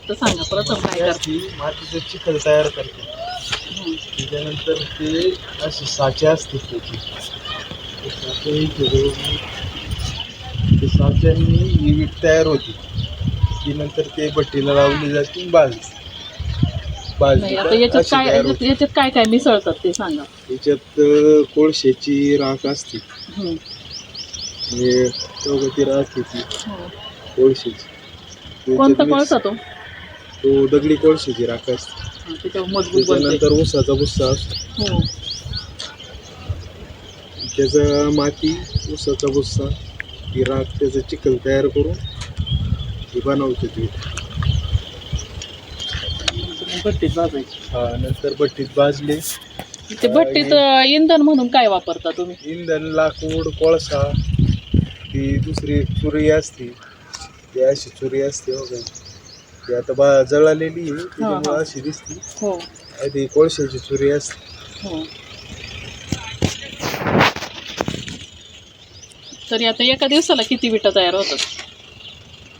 फक्त सांगा प्रथम काय करता? मातीचं चिखल तयार करते. हं. त्याच्यानंतर ते असे साचे असतात त्याची ते साचे जवळ- ते साच्यांनी ही वीट तयार होती. ती नंतर ते भट्टीला लावली जाते बाज नाही आता याच्यात काय याच्यात याच्यात काय काय मिसळतात ते सांगा. त्याच्यात कोळशाची राख असते. हं. म्हणजे ती राख येते हो. कोळशाची. कोणता त्याच्यात कोळसा तो? तो दगडी कोळशाची राख असते हं, त्याच्यावर मजबूत बनते. त्याच्यानंतर ऊसाचा भुस्सा असतो. हो. त्याचा माती ऊसाचा भुस्सा ती राख त्याचं चिखल तयार करून ती बनवते ती. मग भट्टीत भाजायची. हा नंतर भट्टीत भाजले. ते भट्टीत अं, इंधन म्हणून काय वापरता तुम्ही? इंधन लाकूड कोळसा ती दुसरी चुरी असते. ती अशी चुरी असते हो का ती आता बा जळालेली आहे त्याच्यामुळे अशी दिसते. हो. आणि ती कोळशाची चुरी असते. हो. तरी आता एका दिवसाला किती विटा तयार होतात?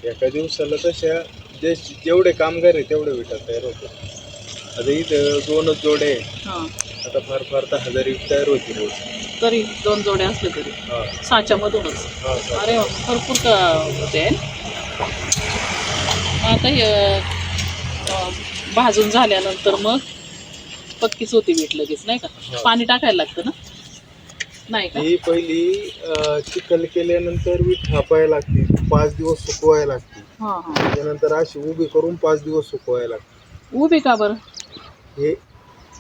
एका दिवसाला तशा जे जेवढे कामगार आहे तेवढे विटा तयार होतात. आता इथं दोनच जोडे आहे. हां. आता फार फार तर हजार विट तयार होती रोज तरी दोन जोडे असले तरी. हा. साच्यामधूनच. हा हा. अरे वा, भरपूर का होते आता हे भाजून झाल्यानंतर मग पक्कीच होती वीट लगेच नाही का? हा. पाणी टाकायला लागतं ना? नाही का? ही पहिली अं, चिखल केल्यानंतर वीट थापायला लागते. पाच दिवस सुकवायला लागते. हां हां. त्याच्यानंतर अशी उभी करून पाच दिवस सुकवायला लागते. उभी का बरं? हे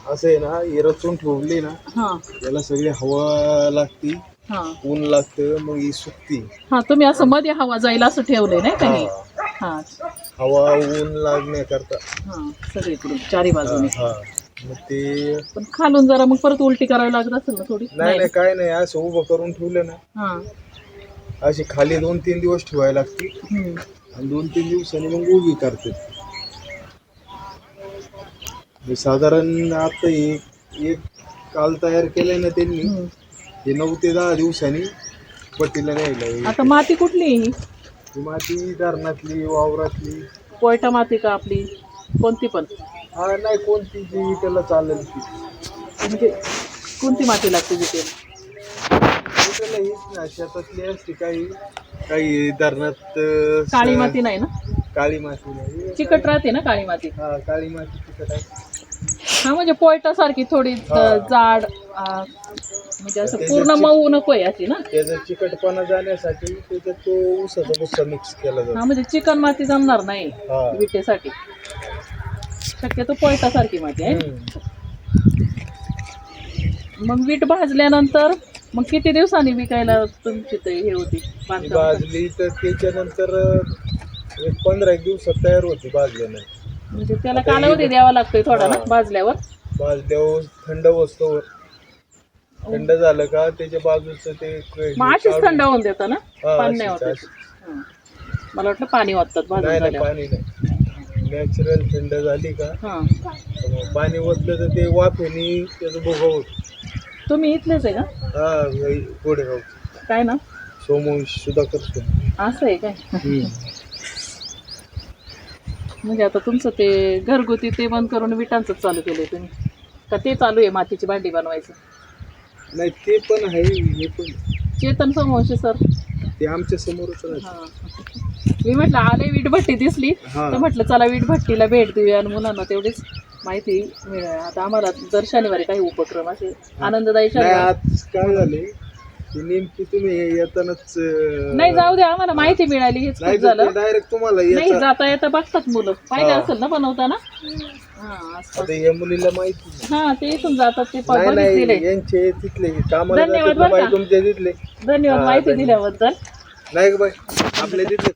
असं आहे ना हे रचून ठेवली ना हां. याला सगळी हवा लागती हां. ऊन लागतं मग ही सुकती. हां तुम्ही असं मध्ये हवा जाईल असं ठेवलंय नाही का हे? हा. हां. हवा ऊन लागण्याकरता. हां सगळीकडून चारी बाजूने. हा. मग ते पण खालून जरा मग परत उलटी करावी लागत असेल ना थोडी? नाही नाही. काय नाही असं उभं करून ठेवलं ना. हां. अशी खाली दोन तीन दिवस ठेवायला लागते. हम्म. आणि दोन तीन दिवसांनी मग उभी करते. हे साधारण आता हे एक काल तयार केलंय ना त्यांनी. हम्म. हे नऊ ते दहा दिवसांनी पट्टीला न्यायला आता माती कुठली? आहे ही ही माती धरणातली वावरातली. कोयटा माती का आपली? कोणती पण? हा नाही कोणती जी त्याला चालेल ती. म्हणजे कोणती माती लागते तिथे त्याला हीच ना शेतातली असते काही काही धरणात अं, काळी माती नाही ना? काळी माती नाही. चिकट राहते ना काळी माती? हा काळी माती तिकट आहे. हा म्हणजे पोयटा सारखी थोडी हा. जाड अ, म्हणजे असं पूर्ण मऊ नकोय अशी ना? त्याचा चिकटपणा जाण्यासाठी त्याच्यात तो ऊसाचा भुस्सा मिक्स केला हा जातो म्हणजे चिकन माती जमणार नाही हा. विटेसाठी. शक्यतो पोयटा सारखी माती आहे. हम्म. मग वीट भाजल्यानंतर मग किती दिवसांनी विकायला तुमची ते हे होती? ती बांधकाम भाजली तर त्याच्यानंतर अं, एक पंधरा एक दिवसात तयार होती भाजल्यानंतर. म्हणजे त्याला कालावधी द्यावा लागतोय थोडा ना हा. भाजल्यावर. थंड वस्तू थंड झालं का त्याच्या बाजूचं ते मग अशीच काढून- थंड होऊन देतं ना? हा, पाणी नाही अशीच- होत अशीच. हं. मला वाटलं पाणी वाटतात भाजून नाही नाही झाल्यावर. पाणी नाही. नॅचरल थंड झाली का? हां. मग पाणी ओतलं तर ते वाफेनी त्याचं भोगा होत तुम्ही इथलेच आहे का? हा गोडेगाव काय ना? सोमवंश सुधाकर सोम. असं आहे काय? म्हणजे आता तुमचं ते घरगुती ते बंद करून विटांचं चालू केलंय तुम्ही. का ते चालू आहे मातीची भांडी बनवायचं? नाही ते पण आहे हे पण चेतन समोरचे सर. ते आमच्या समोरच हा. मी म्हटलं आले वीटभट्टी दिसली. हा. तर म्हटलं चला वीटभट्टीला भेट देऊया आणि मुलांना तेवढीच माहिती मिळेल. आता आम्हाला दर शनिवारी काही उपक्रम असे. आनंददायी नाही शनिवार. आज काय झाले की नेमकी तुम्ही येतानाच अं, नाही जाऊ दे आम्हाला माहिती मिळाली हेच नाही खूप झालं डायरेक्ट तुम्हाला नाही जाता येता बघतात मुलं पाहिलं हा. असेल ना बनवताना हा असं. आता या मुलीला माहिती नाही. हा ते इथून जातात ते नाही बघितलेले नाही यांचे तिथले कामाला धन्यवाद जातात ना बरं बाई का. तुमच्या तिथले धन्यवाद हा, माहिती. दिल्याबद्दल नाही का बाई आपल्या तिथले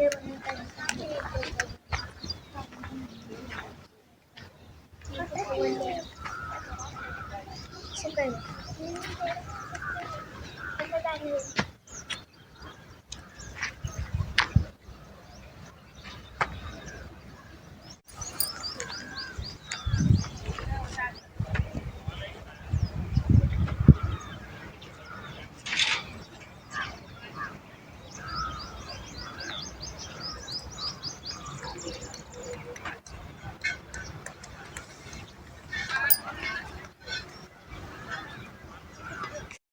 Super.